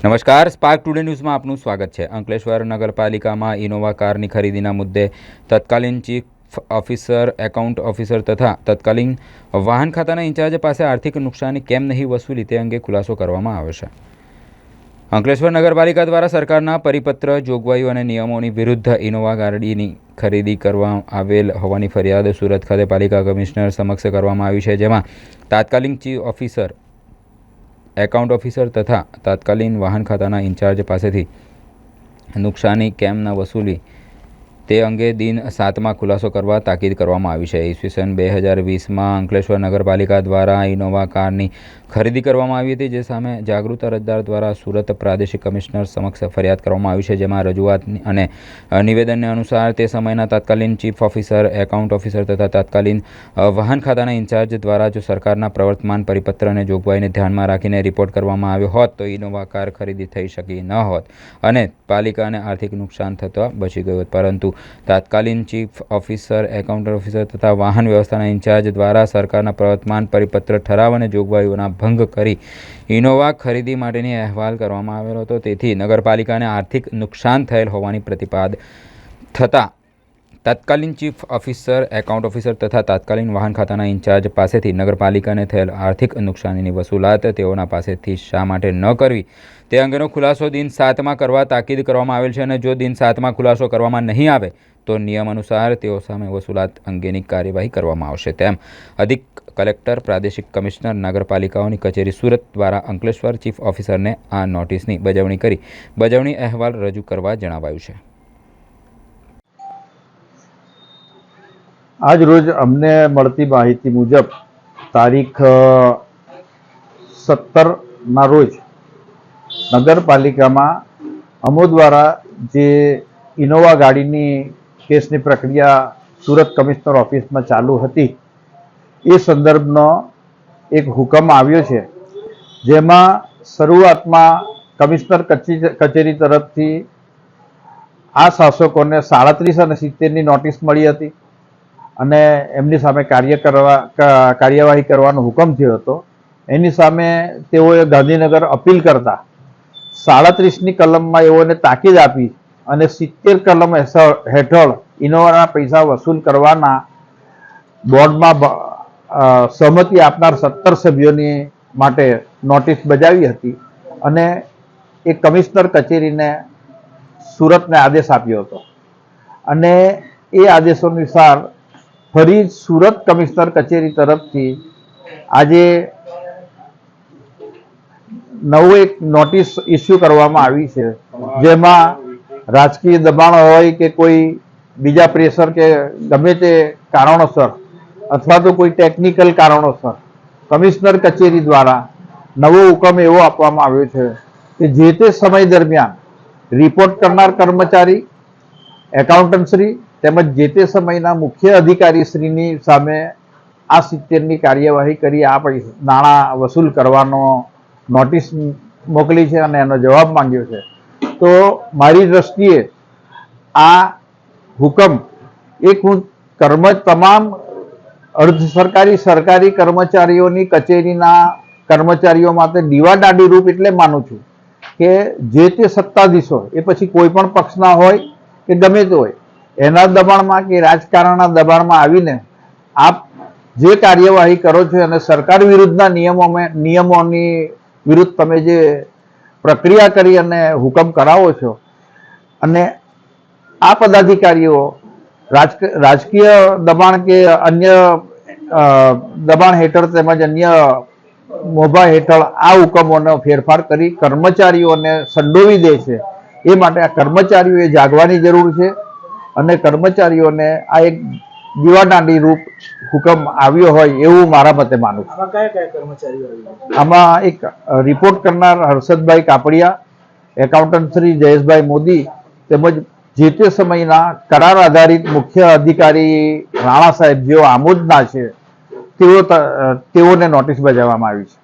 નમસ્કાર spark today ન્યૂઝમાં આપનું સ્વાગત છે. અંકલેશ્વર નગરપાલિકામાં ઇનોવા કારની ખરીદીના મુદ્દે તત્કાલીન ચીફ ઓફિસર, એકાઉન્ટ ઓફિસર તથા તત્કાલીન વાહન ખાતાના ઇન્ચાર્જ પાસે આર્થિક નુકસાની કેમ નહીં વસૂલી તે અંગે ખુલાસો કરવામાં આવ્યો છે. અંકલેશ્વર નગરપાલિકા દ્વારા સરકારના પરિપત્ર, જોગવાઈઓ અને નિયમોની વિરુદ્ધ ઇનોવા ગાડીની ખરીદી કરવા આવેલ હોવાની ફરિયાદ સુરત ખાતે પાલિકા કમિશનર સમક્ષ કરવામાં આવી છે, જેમાં તાત્કાલિક ચીફ ઓફિસર એકાઉન્ટ ઓફિસર તથા તાત્કાલિન વાહન ખાતાના ઇન્ચાર્જ પાસેથી નુકસાની કેમ ન વસૂલી તે અંગે દિન સાતમાં ખુલાસો કરવા તાકીદ કરવામાં આવી છે. ઈસવીસન બે હજાર વીસમાં અંકલેશ્વર નગરપાલિકા દ્વારા ઇનોવા કારની ખરીદી કરવામાં આવી હતી, જે સામે જાગૃત અરજદાર દ્વારા સુરત પ્રાદેશિક કમિશનર સમક્ષ ફરિયાદ કરવામાં આવી છે, જેમાં રજૂઆત અને નિવેદનને અનુસાર તે સમયના તાત્કાલીન ચીફ ઓફિસર, એકાઉન્ટ ઓફિસર તથા તાત્કાલીન વાહન ખાતાના ઇન્ચાર્જ દ્વારા જો સરકારના પ્રવર્તમાન પરિપત્ર અને જોગવાઈને ધ્યાનમાં રાખીને રિપોર્ટ કરવામાં આવ્યો હોત, તો ઇનોવા કાર ખરીદી થઈ શકી ન હોત અને પાલિકાને આર્થિક નુકસાન થતાં બચી ગયું પરંતુ તાત્કાલીન ચીફ ઓફિસર, એકાઉન્ટર ઓફિસર તથા વાહન વ્યવસ્થાના ઇન્ચાર્જ દ્વારા સરકારના પ્રવર્તમાન પરિપત્ર ઠરાવ અને જોગવાઈઓના ભંગ કરી ઇનોવા ખરીદી માટેની અહેવાલ કરવામાં આવેલો હતો. તેથી નગરપાલિકાને આર્થિક નુકસાન થયેલ હોવાની પ્રતિપાદ થતાં તાત્કાલીન ચીફ ઓફિસર, એકાઉન્ટ ઓફિસર તથા તાત્કાલીન વાહન ખાતાના ઇન્ચાર્જ પાસેથી નગરપાલિકાને થયેલ આર્થિક નુકસાનીની વસૂલાત તેઓના પાસેથી શા માટે ન કરવી તે અંગેનો ખુલાસો દિન સાતમાં કરવા તાકીદ કરવામાં આવેલ છે અને જો દિન સાતમાં ખુલાસો કરવામાં નહીં આવે, તો નિયમ અનુસાર તેઓ સામે વસૂલાત અંગેની કાર્યવાહી કરવામાં આવશે. તેમ અધિક કલેક્ટર, પ્રાદેશિક કમિશનર, નગરપાલિકાઓની કચેરી સુરત દ્વારા અંકલેશ્વર ચીફ ઓફિસરને આ નોટિસની બજવણી કરી બજવણી અહેવાલ રજૂ કરવા જણાવાયું છે. આજ રોજ અમને મળતી માહિતી મુજબ તારીખ સત્તરના રોજ નગરપાલિકામાં અમો દ્વારા જે ઇનોવા ગાડીની કેસની પ્રક્રિયા સુરત કમિશનર ઓફિસમાં ચાલુ હતી, એ સંદર્ભનો એક હુકમ આવ્યો છે. જેમાં શરૂઆતમાં કમિશનર કચે- કચેરી તરફથી આ શાસકોને સાડત્રીસ અને સિત્તેરની નોટિસ મળી હતી. અને એમની સામે કાર્ય કરવા કાર્યવાહી કરવાનો હુકમ થયો હતો. એની સામે તેઓએ ગાંધીનગર અપીલ કરતા સાડત્રીસની કલમમાં એઓને તાકીદ આપી અને સિત્તેર કલમ હેઠળ- ઇનોવાના પૈસા વસૂલ કરવાના બોર્ડમાં સહમતિ આપનાર સત્તર સભ્યોની માટે નોટિસ બજાવી હતી અને એ કમિશનર કચેરીને સુરતને આદેશ આપ્યો હતો. અને એ આદેશો અનુસાર ફરી સુરત કમિશનર કચેરી તરફથી આજે નવું એક નોટિસ ઇસ્યુ કરવામાં આવી છે, જેમાં રાજકીય દબાણ હોય કે કોઈ બીજા પ્રેશર કે ગમે તે કારણોસર અથવા તો કોઈ ટેકનિકલ કારણોસર કમિશનર કચેરી દ્વારા નવો હુકમ એવો આપવામાં આવ્યો છે કે જે તે સમય દરમિયાન રિપોર્ટ કરનાર કર્મચારી, એકાઉન્ટન્ટશ્રી તેમજ જે તે સમયના મુખ્ય અધિકારીશ્રીની સામે આ સિત્તેરની કાર્યવાહી કરી, આ પૈસા નાણાં વસૂલ કરવાનો નોટિસ મોકલી છે અને એનો જવાબ માંગ્યો છે. તો મારી દ્રષ્ટિએ આ હુકમ એક હું કર્મ તમામ અર્ધ સરકારી સરકારી કર્મચારીઓની કચેરીના કર્મચારીઓ માટે દીવાદાડી રૂપ એટલે માનું છું કે જે તે સત્તાધીશો, એ પછી કોઈ પણ પક્ષના હોય કે ગમે તે હોય એના દબાણમાં કે રાજકારણના દબાણમાં આવીને આપ જે કાર્યવાહી કરો છો અને સરકાર વિરુદ્ધના નિયમો નિયમોની વિરુદ્ધ તમે જે પ્રક્રિયા કરી અને હુકમ કરાવો છો અને આ પદાધિકારીઓ રાજક રાજકીય દબાણ કે અન્ય દબાણ હેઠળ તેમજ અન્ય મોભા હેઠળ આ હુકમોનો ફેરફાર કરી કર્મચારીઓને સંડોવી દે છે. એ માટે આ કર્મચારીઓએ જાગવાની જરૂર છે. અને કર્મચારીઓને આ એક દીવાદાંડી રૂપ હુકમ આવ્યો હોય એવું મારા મતે માનું છું. આમાં એક રિપોર્ટ કરનાર હર્ષદભાઈ કાપડિયા એકાઉન્ટન્ટ શ્રી જયેશભાઈ મોદી તેમજ જે તે સમયના કરાર આધારિત મુખ્ય અધિકારી રાણા સાહેબ જેઓ આમોદના છે તેઓ તેઓને નોટિસ બજાવવામાં આવી છે.